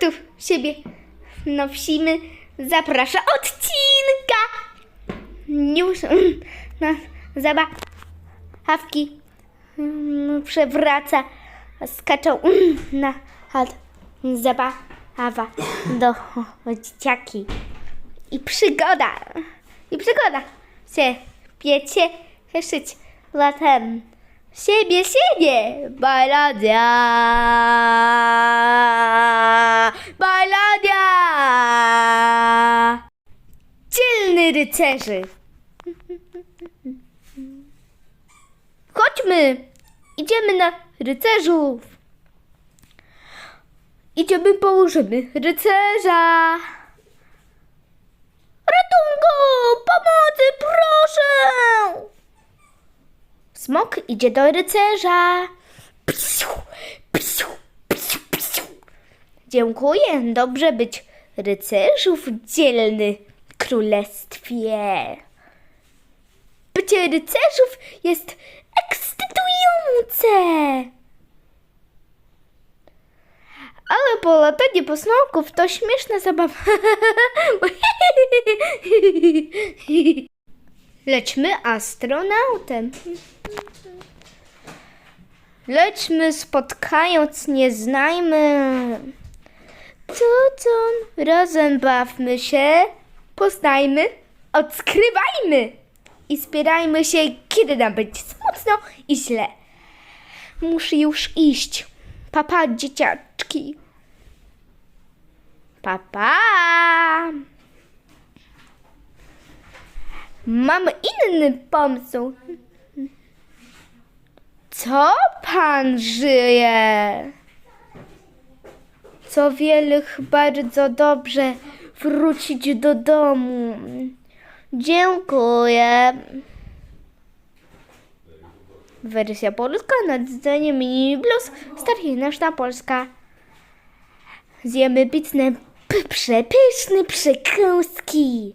tu siebie. Nosimy, zaprasza odcinka. Już. Na zabawki mm, przewraca, skaczą na od zabawa do dzieciaki. I przygoda, i przygoda. Się piecie cieszyć latem. Siebie, siebie, bajladia, bajladia. Dzielny rycerzy. Chodźmy, idziemy na rycerzów. Idziemy, położymy rycerza. Smok idzie do rycerza. Psiu, psiu, psiu, psiu. Dziękuję, dobrze być rycerzów dzielny królestwie. Bycie rycerzów jest ekscytujące. Ale po lataniu po smoków to śmieszna zabawa. Lećmy astronautem. Lećmy spotkając nieznajmy. Co, co? Razem bawmy się, poznajmy, odskrywajmy i spierajmy się, kiedy nam będzie smutno i źle. Muszę już iść. Papa, dzieciaczki. Papa. Mam inny pomysł. Co pan żyje? Co wielych bardzo dobrze wrócić do domu. Dziękuję. Wersja polska na dzenie mini blues starinaszna polska. Zjemy pitne p- przepyszne przekąski.